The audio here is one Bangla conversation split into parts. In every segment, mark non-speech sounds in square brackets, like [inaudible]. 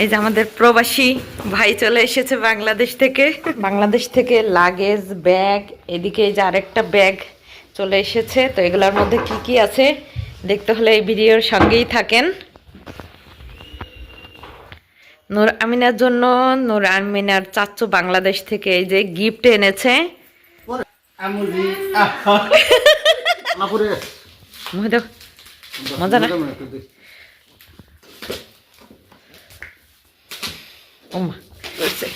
এই যে আমাদের প্রবাসী ভাই চলে এসেছে বাংলাদেশ থেকে। বাংলাদেশ থেকে লাগেজ ব্যাগ এদিকে এই যে আরেকটা ব্যাগ চলে এসেছে। তো এগুলোর মধ্যে কি কি আছে দেখতে হলে এই ভিডিওর সঙ্গেই থাকেন। নূর আমিনার জন্য নূর আমিনার চাচ্চু বাংলাদেশ থেকে এই যে গিফট এনেছে। [laughs] মজা না? ওমা, করছে।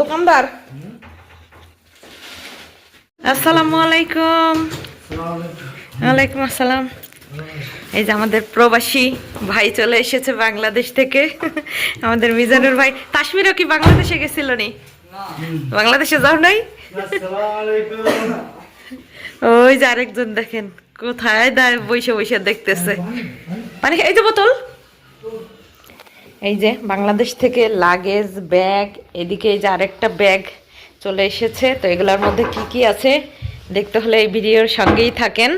দোকানদার। আসসালামু আলাইকুম। ওয়ালাইকুম আসসালাম। এই যে আমাদের প্রবাসী ভাই চলে এসেছে বাংলাদেশ থেকে। আমাদের মিজানুর ভাই। কাশ্মীরও কি বাংলাদেশে গেছিল নি? বাংলাদেশে যাও নাই? ওই যে আরেকজন দেখেন। কোথায় দায় বসে বসে দেখতেছে? মানে এই যে বোতল। এই যে বাংলাদেশ থেকে লাগেজ, ব্যাগ, এদিকে এই যে আরেকটা ব্যাগ চলে এসেছে। তো এগুলোর মধ্যে কি কি আছে? দেখতে হলে এই ভিডিওর সঙ্গেই থাকেন।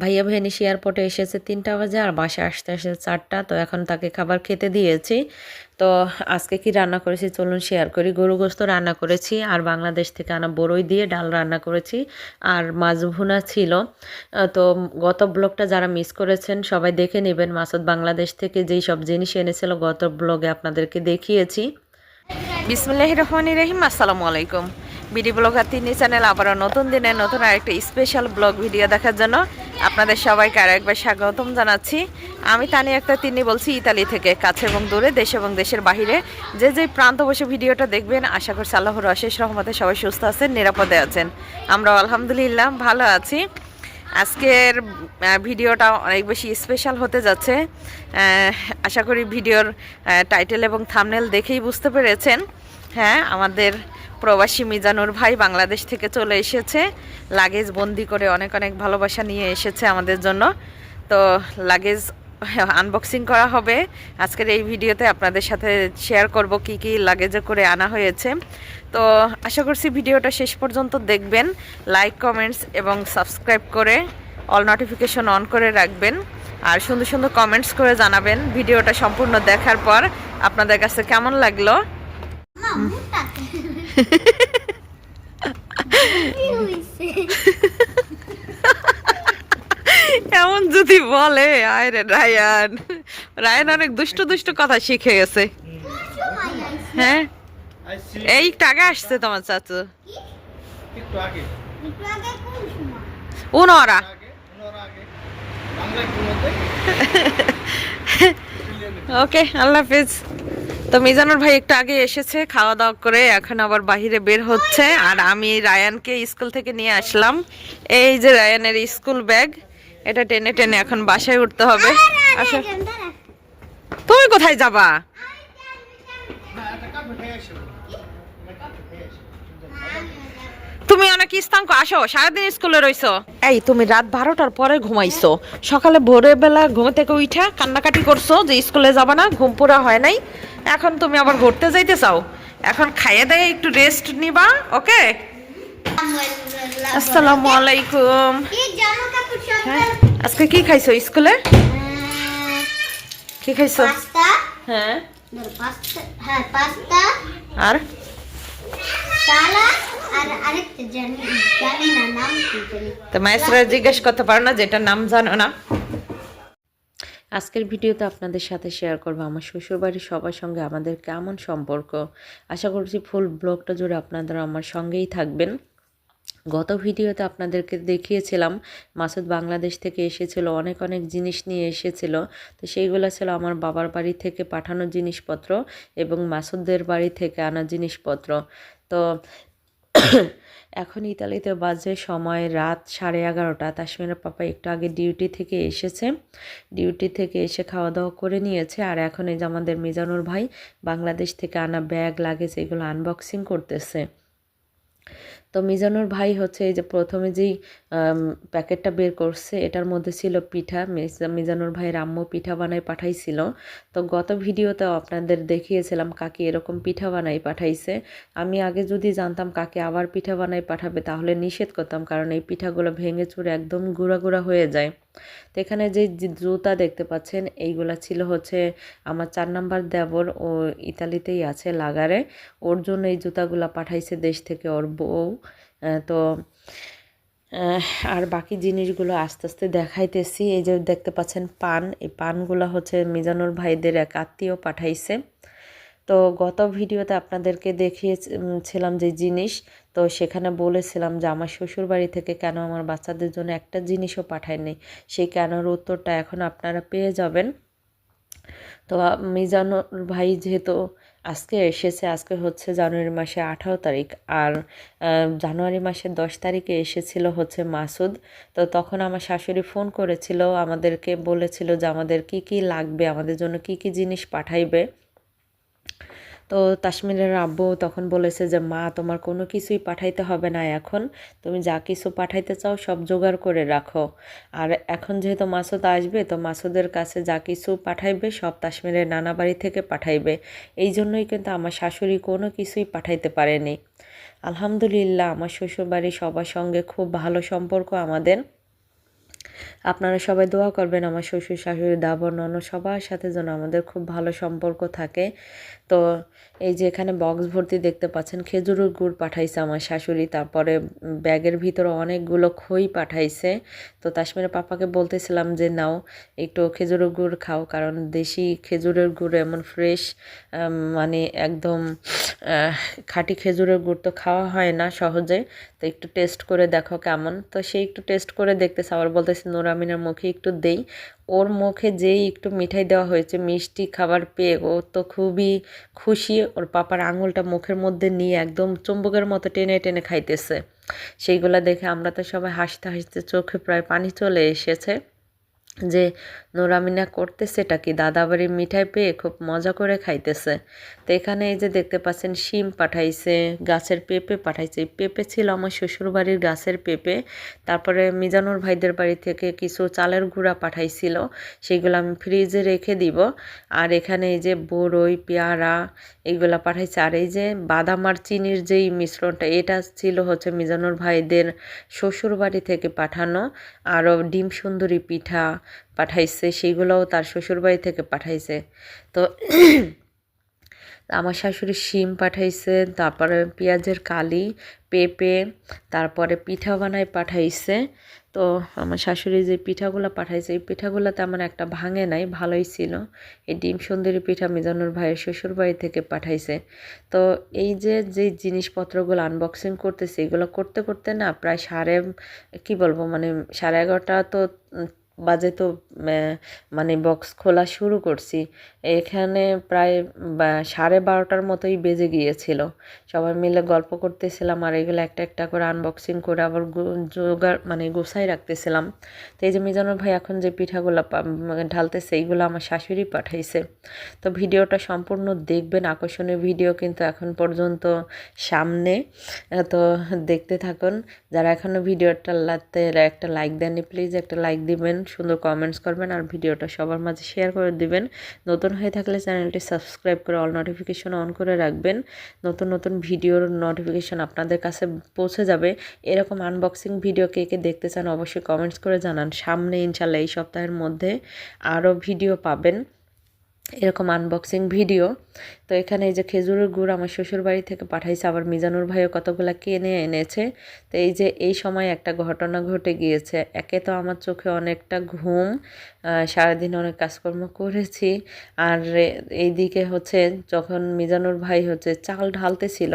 ভাইয়া ভেনিস এয়ারপোর্টে এসেছে, তিনটা বাজে আর বাসায় আসতে আসতে চারটা, তো এখন তাকে খাবার খেতে দিয়েছি। তো আজকে কি রান্না করেছি? চলুন শেয়ার করি। গরু গোস্ত রান্না করেছি আর বাংলাদেশ থেকে আনা বড়ই দিয়ে ডাল রান্না করেছি আর মাছ ভুনা ছিল। তো গত ব্লগটা যারা মিস করেছেন সবাই দেখে নেবেন মাসুদ বাংলাদেশ থেকে যেই সব জিনিস এনেছিল, গত ব্লগে আপনাদেরকে দেখিয়েছি। বিসমুল্লাহ রহমান রহিম, আসসালামু আলাইকুম। বিডি ব্লগার তিনি চ্যানেল আবারও নতুন দিনে নতুন আরেকটা স্পেশাল ব্লগ ভিডিও দেখার জন্য আপনাদের সবাইকে আরও একবার স্বাগতম জানাচ্ছি। আমি তানি একটা তিনি বলছি ইতালি থেকে, কাছে এবং দূরে, দেশ এবং দেশের বাহিরে। যে যে প্রান্ত বসে ভিডিওটা দেখবেন, আশা করছি আল্লাহর অশেষ রহমতে সবাই সুস্থ আছেন, নিরাপদে আছেন। আমরা আলহামদুলিল্লাহ ভালো আছি। আজকের ভিডিওটা অনেক বেশি স্পেশাল হতে যাচ্ছে। আশা করি ভিডিওর টাইটেল এবং থামনেল দেখেই বুঝতে পেরেছেন। হ্যাঁ আমাদের প্রবাসী মিজানুর ভাই বাংলাদেশ থেকে চলে এসেছে। লাগেজ বন্দি করে অনেক অনেক ভালোবাসা নিয়ে এসেছে আমাদের জন্য। তো লাগেজ আনবক্সিং করা হবে। আজকের এই ভিডিওতে আপনাদের সাথে শেয়ার করব কি কি লাগেজে করে আনা হয়েছে। তো আশা করছি ভিডিওটা শেষ পর্যন্ত দেখবেন। লাইক কমেন্টস এবং সাবস্ক্রাইব করে অল নোটিফিকেশন অন করে রাখবেন। আর সুন্দর সুন্দর কমেন্টস করে জানাবেন। ভিডিওটা সম্পূর্ণ দেখার পর আপনাদের কাছে কেমন লাগল? এমন যদি বলে আয় রে রায়ান। রায়ান অনেক দুষ্ট দুষ্ট কথা শিখে গেছে। হ্যাঁ? এই টাকা আসছে তোমার চাচু। উনরা। [laughs] ওকে আল্লাহ হাফিজ। তো মিজানুর ভাই একটু আগে এসেছে খাওয়া দাওয়া করে এখন আবার বাহিরে বের হচ্ছে। আর আমি রায়ানকে স্কুল থেকে নিয়ে আসলাম। এই যে রায়ানের স্কুল ব্যাগ, এটা টেনে টেনে এখন বাসায় উঠতে হবে। আসো তুমি কোথায় যাবা না একটা কাপে খেয়ে আসো একটা কাপে খেয়ে আসো তুমি অনেক ইস্তাঙ্ক আসো সারাদিন স্কুলে রইছো। এই তুমি রাত বারোটার পরে ঘুমাইছো। সকালে ভোরের বেলা ঘুম থেকে উঠা কান্নাকাটি করছ যে স্কুলে যাবা না ঘুম পুরা হয় নাই। এখন তুমি আবার ঘুরতে যাইতে চাও। এখন খাইয়ে দেয় একটু রেস্ট নিবা ওকে? আসসালামু আলাইকুম। হ্যাঁ আজকে কি খাইছো স্কুলে? কি খাইছো? হ্যাঁ। পাস্তা হ্যাঁ পাস্তা। আর? সালাদ। আর আরেকটা জানি জানি না নাম কি জানি। তো মায়েসরা জিজ্ঞেস করতে পারো না যেটা নাম জানো না? আজকের ভিডিওতে আপনাদের সাথে শেয়ার করব আমার শ্বশুরবাড়ির সবার সঙ্গে আমাদের কেমন সম্পর্ক। আশা করছি ফুল ব্লগটা জুড়ে আপনারা আমার সঙ্গেই থাকবেন। গত ভিডিওতে আপনাদেরকে দেখিয়েছিলাম মাসুদ বাংলাদেশ থেকে এসেছিল অনেক অনেক জিনিস নিয়ে এসেছিল। তো সেইগুলো ছিল আমার বাবার বাড়ি থেকে পাঠানো জিনিসপত্র এবং মাসুদদের বাড়ি থেকে আনা জিনিসপত্র। তো এখন ইতালিতে বাজে সময় রাত সাড়ে এগারোটা। তাসমিনের পাপা একটু আগে ডিউটি থেকে এসেছে। ডিউটি থেকে এসে খাওয়া দাওয়া করে নিয়েছে। আর এখন এই যে আমাদের মিজানুর ভাই বাংলাদেশ থেকে আনা ব্যাগ, লাগেজ, এগুলো আনবক্সিং করতেছে। তো মিজানুর ভাই হচ্ছে এই যে প্রথমে যেই প্যাকেটটা বের করছে, এটার মধ্যে ছিল পিঠা। মিজ- মিজানুর ভাইয়ের আম্মু পিঠা বানাই পাঠাইছিল। তো গত ভিডিওতেও আপনাদের দেখিয়েছিলাম, কাকি এরকম পিঠা বানাই পাঠাইছে। আমি আগে যদি জানতাম কাকে আবার পিঠা বানাই পাঠাবে, তাহলে নিষেধ করতাম, কারণ এই পিঠাগুলো ভেঙে চুরে একদম গুঁড়া গুঁড়া হয়ে যায়। তো এখানে যে জুতা দেখতে পাচ্ছেন, এইগুলা ছিল হচ্ছে আমার চার নাম্বার দেবর, ও ইতালিতেই আছে, লাগারে। ওর জন্য এই জুতাগুলা পাঠাইছে দেশ থেকে ওর বউ। তো আর বাকি জিনিসগুলো আস্তে আস্তে দেখাইতেছি। এই যে দেখতে পাচ্ছেন পান। এই পানগুলো হচ্ছে মিজানুর ভাইদের এক আত্মীয় পাঠাইছে। তো গত ভিডিওতে আপনাদেরকে দেখিয়েছিলাম যে জিনিস। তো সেখানে বলেছিলাম যে আমার শ্বশুর বাড়ি থেকে কেন আমার বাচ্চাদের জন্য একটা জিনিসও পাঠায়নি সেই কেনর উত্তরটা এখন আপনারা পেয়ে যাবেন। তো মিজানুর ভাই যেহেতু আজকে এসেছে, আজকে হচ্ছে জানুয়ারি মাসে আঠারো তারিখ। আর জানুয়ারি মাসের দশ তারিখে এসেছিল হচ্ছে মাসুদ। তো তখন আমার শাশুড়ি ফোন করেছিল, আমাদেরকে বলেছিল যে আমাদের কি কি লাগবে, আমাদের জন্য কি কি জিনিস পাঠাইবে। তো তাসমিনের আব্বু তখন বলেছে যে, মা, তোমার কোনো কিছুই পাঠাইতে হবে না এখন। তুমি যা কিছু পাঠাইতে চাও সব জোগাড় করে রাখো। আর এখন যেহেতু মাসুদ আসবে, তো মাসুদের কাছে যা কিছু পাঠাইবে সব তাসমিনের নানা বাড়ি থেকে পাঠাইবে। এই জন্যই কিন্তু আমার শাশুড়ি কোনো কিছুই পাঠাইতে পারেনি। আলহামদুলিল্লাহ, আমার শ্বশুরবাড়ি সবার সঙ্গে খুব ভালো সম্পর্ক আমাদের। আপনারা সবাই দোয়া করবেন আমার শ্বশুর শাশুড়ি দাবর নন সবার সাথে যেন আমাদের খুব ভালো সম্পর্ক থাকে। তো এই যে এখানে বক্স ভর্তি দেখতে পাচ্ছেন, খেজুরের গুড় পাঠাইছে আমার শাশুড়ি, তারপরে ব্যাগের ভিতরে অনেকগুলো খই পাঠাইছে। তো তাসমিরের পাপাকে বলতেছিলাম যে, নাও, একটু খেজুরের গুড় খাও, কারণ দেশি খেজুরের গুড় এমন ফ্রেশ মানে একদম খাঁটি খেজুরের গুড় তো খাওয়া হয় না সহজে। তো একটু টেস্ট করে দেখো কেমন। তো সে একটু টেস্ট করে দেখতেছে, আবার বলতেছে, নোরামিনের মুখে একটু দেই। ওর মুখে যেই একটু মিঠাই দেওয়া হয়েছে, মিষ্টি খাবার পেয়ে ও তো খুবই খুশি। ওর পাপার আঙুলটা মুখের মধ্যে নিয়ে একদম চুম্বকের মতো টেনে টেনে খাইতেছে। সেইগুলা দেখে আমরা তো সবাই হাসতে হাসতে চোখে প্রায় পানি চলে এসেছে যে, নোরামিনা করতেছে এটা কি? দাদাবাড়ির মিঠাই পেয়ে খুব মজা করে খাইতেছে। তো এখানে এই যে দেখতে পাচ্ছেন, শিম পাঠাইছে, গাছের পেঁপে পাঠাইছে। পেঁপে ছিল আমার শ্বশুরবাড়ির গাছের পেঁপে। তারপরে মিজানুর ভাইদের বাড়ি থেকে কিছু চালের গুঁড়া পাঠাইছিল। সেগুলো আমি ফ্রিজে রেখে দিব। আর এখানে এই যে বড়ই পেয়ারা এইগুলা পাঠাইছে। আর এই যে বাদাম আর চিনির যেই মিশ্রণটা, এটা ছিল হচ্ছে মিজানুর ভাইদের শ্বশুর বাড়ি থেকে পাঠানো। আরও ডিম সুন্দরী পিঠা পাঠাইছে সেইগুলোও তার শ্বশুর বাড়ি থেকে পাঠাইছে। তো আমার শাশুড়ি শিম পাঠাইছে, তারপরে পেঁয়াজের কালি, পেঁপে, তারপরে পিঠা বানায় পাঠাইছে। তো আমার শাশুড়ি যে পিঠাগুলো পাঠাইছে, এই পিঠাগুলো তেমন একটা ভাঙে নাই, ভালোই ছিল। এই ডিম সুন্দরী পিঠা মিজানুর ভাইয়ের শ্বশুর বাড়ি থেকে পাঠাইছে। তো এই যে যে জিনিসপত্রগুলো আনবক্সিং করতেছে, এগুলো করতে করতে না প্রায় সাড়ে, কি বলব মানে সাড়ে এগারোটা তো বাজে তো মানে বক্স খোলা শুরু করছি। এখানে প্রায় সাড়ে বারোটার মতোই বেজে গিয়েছিল। সবাই মিলে গল্প করতেছিলাম আর এগুলো একটা একটা করে আনবক্সিং করে আবার জোগাড় মানে গোছাই রাখতেছিলাম। তো এই যে মিজানুর ভাই এখন যে পিঠাগুলো মানে ঢালতেছে, এইগুলো আমার শাশুড়ি পাঠাইছে। তো ভিডিওটা সম্পূর্ণ দেখবেন, আকর্ষণীয় ভিডিও কিন্তু এখন পর্যন্ত সামনে। তো দেখতে থাকুন। যারা এখনও ভিডিওটা লাতে, একটা লাইক দেননি প্লিজ একটা লাইক দিবেন, সুন্দর কমেন্টস করবেন আর ভিডিওটা সবার মাঝে শেয়ার করে দিবেন। নতুন হয়ে থাকলে চ্যানেলটি সাবস্ক্রাইব করে অল নোটিফিকেশন অন করে রাখবেন। নতুন নতুন ভিডিওর নোটিফিকেশন আপনাদের কাছে পৌঁছে যাবে। এরকম আনবক্সিং ভিডিও কে কে দেখতে চান অবশ্যই কমেন্টস করে জানান। সামনে ইনশাল্লাহ এই সপ্তাহের মধ্যে আরও ভিডিও পাবেন। এরকম আনবক্সিং ভিডিও তো এখানে এই যে খেজুরের গুড় আমার শ্বশুর বাড়ি থেকে পাঠাইছে, আবার মিজানুর ভাইও কতগুলো কিনে এনেছে। তো এই যে এই সময় একটা ঘটনা ঘটে গিয়েছে, একে তো আমার চোখে অনেকটা ঘুম সারাদিন অনেক কাজকর্ম করেছি, আর এইদিকে হচ্ছে যখন মিজানুর ভাই হচ্ছে চাল ঢালতেছিল,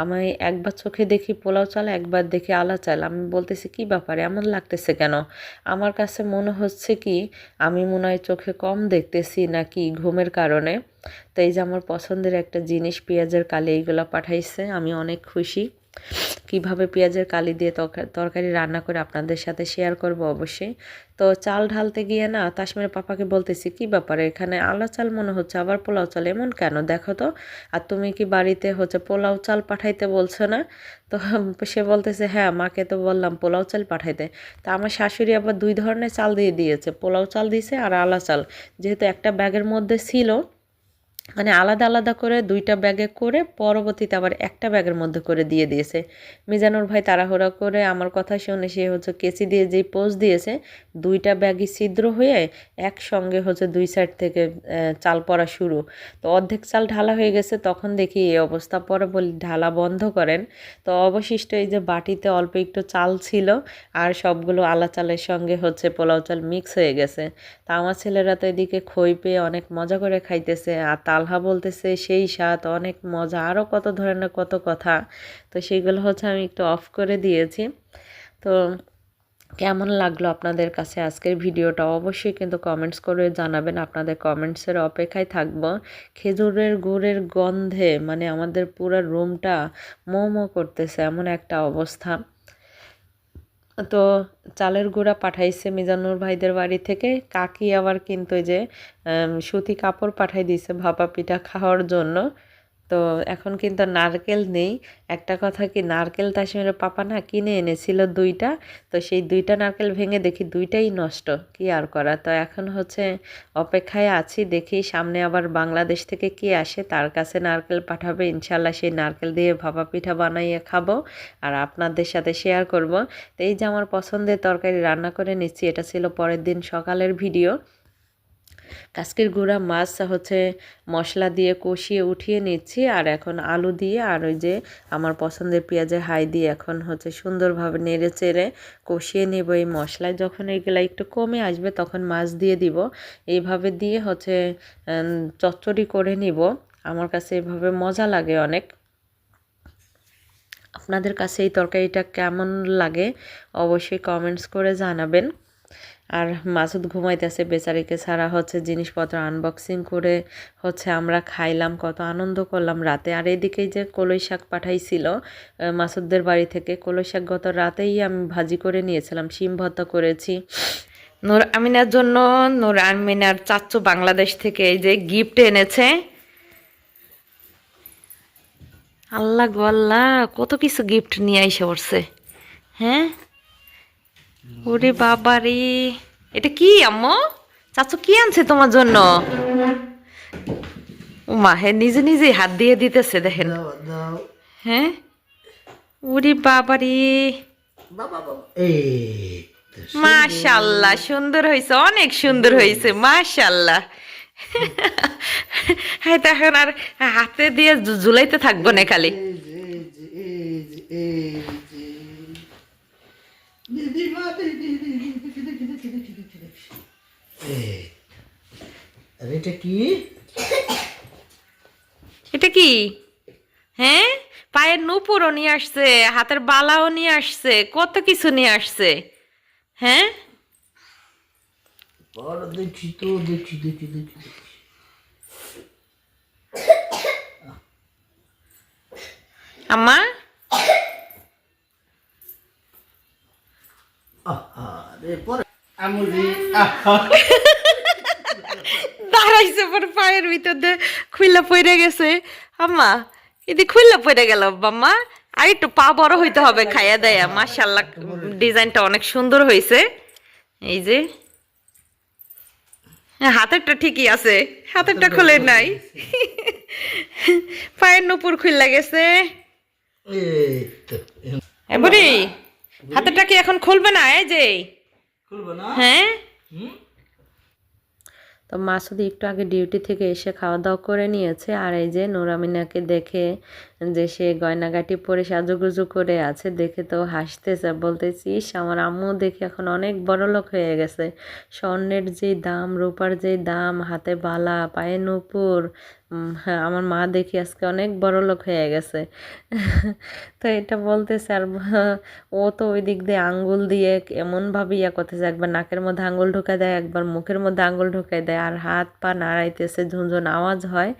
আমি একবার চোখে দেখি পোলাও চাল, একবার দেখি আলা চাল, আমি বলতেছি, কি ব্যাপারে, এমন লাগতেছে কেন? আমার কাছে মনে হচ্ছে কি, আমি মনে হয় চোখে কম দেখতেছি নাকি ঘুমের কারণে। তো এই যে আমার পছন্দের একটা জিনিস পেঁয়াজের কালি, এইগুলো পাঠাইছে। আমি অনেক খুশি। কীভাবে পেঁয়াজের কালি দিয়ে তরকা- তরকারি রান্না করে আপনাদের সাথে শেয়ার করব অবশ্যই। তো চাল ঢালতে গিয়ে না তাসমিরের পাপাকে বলতেছি, কি ব্যাপারে? এখানে আলা চাল মনে হচ্ছে, আবার পোলাও চাল? এমন কেন? দেখো তো। আর তুমি কি বাড়িতে হচ্ছে পোলাও চাল পাঠাইতে বলছো না? তো [laughs] সে বলতেছে হ্যাঁ মাকে তো বললাম পোলাও চাল পাঠাইতে। তা আমার শাশুড়ি আবার দুই ধরনের চাল দিয়ে দিয়েছে। পোলাও চাল দিয়েছে আর আলা চাল। যেহেতু একটা ব্যাগের মধ্যে ছিল মানে আলাদা আলাদা করে দুইটা ব্যাগে করে পরবর্তীতে আবার একটা ব্যাগের মধ্যে করে দিয়ে দিয়েছে। মিজানুর ভাই তাড়াহুড়া করে আমার কথা শুনে সে হচ্ছে কেচি দিয়ে যেই পোজ দিয়েছে, দুইটা ব্যাগই ছিদ্র হয়ে একসঙ্গে হচ্ছে দুই সাইড থেকে চাল পড়া শুরু। তো অর্ধেক চাল ঢালা হয়ে গেছে, তখন দেখি এই অবস্থা পরে বলি, ঢালা বন্ধ করেন। তো অবশিষ্ট এই যে বাটিতে অল্প একটু চাল ছিল আর সবগুলো আলা চালের সঙ্গে হচ্ছে পোলাও চাল মিক্স হয়ে গেছে। তা আমার ছেলেরা তো এদিকে খই পেয়ে অনেক মজা করে খাইতেছে, আর তালহা বলতেছে, সেই স্বাদ, অনেক মজা আরও কত ধরনের কত কথা। তো সেইগুলো হচ্ছে আমি একটু অফ করে দিয়েছি। তো কেমন লাগল আপনাদের কাছে আজকের ভিডিওটা? অবশ্যই কিন্তু কমেন্টস করে জানাবেন। আপনাদের কমেন্টসের অপেক্ষায় থাকব। খেজুরের গুড়ের গন্ধে মানে আমাদের পুরো রুমটা মোমো করতেছে, এমন একটা অবস্থা। তো চালের গুঁড়া পাঠাইছে মিজানুর ভাইদের বাড়ি থেকে। কাকি আবার কিন্তু যে সুতি কাপড় পাঠাই দিয়েছে ভাপা পিঠা খাওয়ার জন্য। তো এখন কিন্তু নারকেল নেই। একটা কথা কি, নারকেল তাসমির পাপা না কিনে এনেছিল দুইটা, তো সেই দুইটা নারকেল ভেঙে দেখি দুইটাই নষ্ট, কি আর করা? তো এখন হচ্ছে অপেক্ষায় আছি, দেখি সামনে আবার বাংলাদেশ থেকে কি আসে, তার কাছে নারকেল পাঠাবে, ইনশাল্লাহ সেই নারকেল দিয়ে ভাপা পিঠা বানাইয়ে খাব আর আপনাদের সাথে শেয়ার করব। তো এই যে আমার পছন্দের তরকারি রান্না করে নিচ্ছি, এটা ছিল পরের দিন সকালের ভিডিও কাসকির গুঁড়া মাছ হচ্ছে মশলা দিয়ে কষিয়ে উঠিয়ে নিচ্ছি আর এখন আলু দিয়ে আর ওই যে আমার পছন্দের পেঁয়াজের হাই দিয়ে এখন হচ্ছে সুন্দরভাবে নেড়ে চেড়ে কষিয়ে নেব এই মশলায়। যখন এগুলো একটু কমে আসবে তখন মাছ দিয়ে দিব। এইভাবে দিয়ে হচ্ছে চচ্চড়ি করে নিব। আমার কাছে এভাবে মজা লাগে অনেক। আপনাদের কাছে এই তরকারিটা কেমন লাগে অবশ্যই কমেন্টস করে জানাবেন। আর মাসুদ ঘুমাইতেছে, বেচারিকে ছাড়া হচ্ছে জিনিসপত্র আনবক্সিং করে হচ্ছে আমরা খাইলাম, কত আনন্দ করলাম রাতে। আর এদিকে যে কলই শাক পাঠাইছিল মাসুদদের বাড়ি থেকে, কলই শাক গত রাতেই আমি ভাজি করে নিয়েছিলাম, শিম ভর্তা করেছি। নূর আমিনার জন্য, নূর আমিনার চাচ্চু বাংলাদেশ থেকে এই যে গিফট এনেছে। আল্লাহ গো আল্লাহ, কত কিছু গিফট নিয়ে আইসে পড়ছে হ্যাঁ? ওরে বাবা রে এটা কি আম্মু? চাচু কি আনছে তোমার জন্য? মা হে নিজে নিজে হাত দিয়ে দিতেছে দেখেন। হ্যাঁ ওরে বাবা রে মাশাল্লাহ সুন্দর হয়েছে অনেক সুন্দর হয়েছে মাশাল্লাহ। হ্যাঁ তো এখন আর হাতে দিয়ে ঝুলাইতে থাকব না খালি। আর এটা কি? এটা কি? হ্যাঁ? পায়ের নুপুরও নিয়ে আসছে হাতের বালাও নিয়ে আসছে কত কিছু নিয়ে আসছে। হ্যাঁ? দেখি তো দেখি দেখি দেখি দেখি আম্মা আহা রে পরে [laughs] দাঁড়াইছে পরে পায়ের ভিতর দিয়ে খুইলা পড়ে গেছে। আম্মা এদি খুইলা পড়ে গেল বাম্মা আর একটু পা বড় হইতে হবে খাইয়া দেয়া। মাশাল্লাহ ডিজাইনটা অনেক সুন্দর হয়েছে এই যে। হ্যাঁ, হাতেরটা ঠিকই আছে। হাতেরটা খুলে নাই। পায়ের নুপুর খুললা গেছে। বুড়ি হাতেরটা কি এখন খুলবে না? এই যে। হ্যাঁ। তো মাসুদি একটু আগে ডিউটি থেকে এসে খাওয়া দাওয়া করে নিয়েছে আর এই যে নোরামিনাকে দেখে যে সে গয়নাগাটি পরে সাজুগুজু করে আছে, দেখে তো হাসতেছে। বলতেছিস আমার আম্মু দেখে এখন অনেক বড় লোক হয়ে গেছে। স্বর্ণের যে দাম, রূপার যে দাম, হাতে বালা, পায়ে নুপুর আমার মা দেখি আজকে অনেক বড় লোক হয়ে গেছে। [laughs] তো এটা বলতেছে, আর ও তো ওই দিক দিয়ে আঙ্গুল দিয়ে এমনভাবে ইয়া করতেছে, একবার নাকের মধ্যে আঙ্গুল ঢুকায় দেয়, একবার মুখের মধ্যে আঙ্গুল ঢুকায় দেয়, আর হাত পা নাড়াইতেছে, ঝুনঝুন আওয়াজ হয়।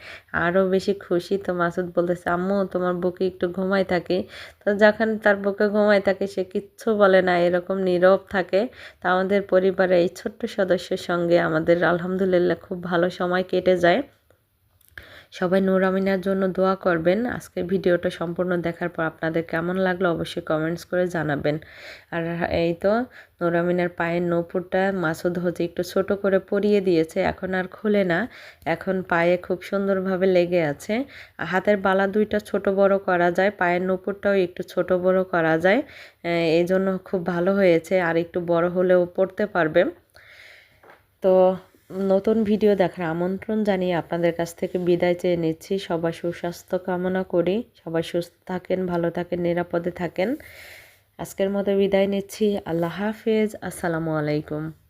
আরও বেশি খুশি। তো মাসুদ বলতেছে, আম্মু, তোমার বুকে একটু ঘুমাই থাকি। তো যখন তার বুকে ঘুমাই থাকে, সে কিচ্ছু বলে না, এরকম নীরব থাকে। তা আমাদের পরিবারে এই ছোট্ট সদস্যের সঙ্গে আমাদের আলহামদুলিল্লাহ খুব ভালো সময় কেটে যায়। সবাই নূর আমিনার জন্য দোয়া করবেন। আজকে ভিডিওটা সম্পূর্ণ দেখার পর আপনাদের কেমন লাগল অবশ্যই কমেন্টস করে জানাবেন। আর এই তো নূর আমিনার পায়ের নৌপুরটা মাসুদ হচ্ছে একটু ছোট করে পরিয়ে দিয়েছে, এখন আর খুলে না। এখন পায়ে খুব সুন্দরভাবে লেগে আছে। হাতের বালা দুইটা ছোট বড় করা যায়, পায়ের নূপুরটাও একটু ছোট বড় করা যায়। এই জন্য খুব ভালো হয়েছে। আর একটু বড় হলেও পড়তে পারবে। তো নতুন ভিডিও দেখার আমন্ত্রণ জানিয়ে আপনাদের কাছ থেকে বিদায় চেয়ে নিচ্ছি। সবাই সুস্বাস্থ্য কামনা করি। সবাই সুস্থ থাকেন, ভালো থাকেন, নিরাপদে থাকেন। আজকের মতো বিদায় নিচ্ছি। আল্লাহ হাফেজ। আসসালামু আলাইকুম।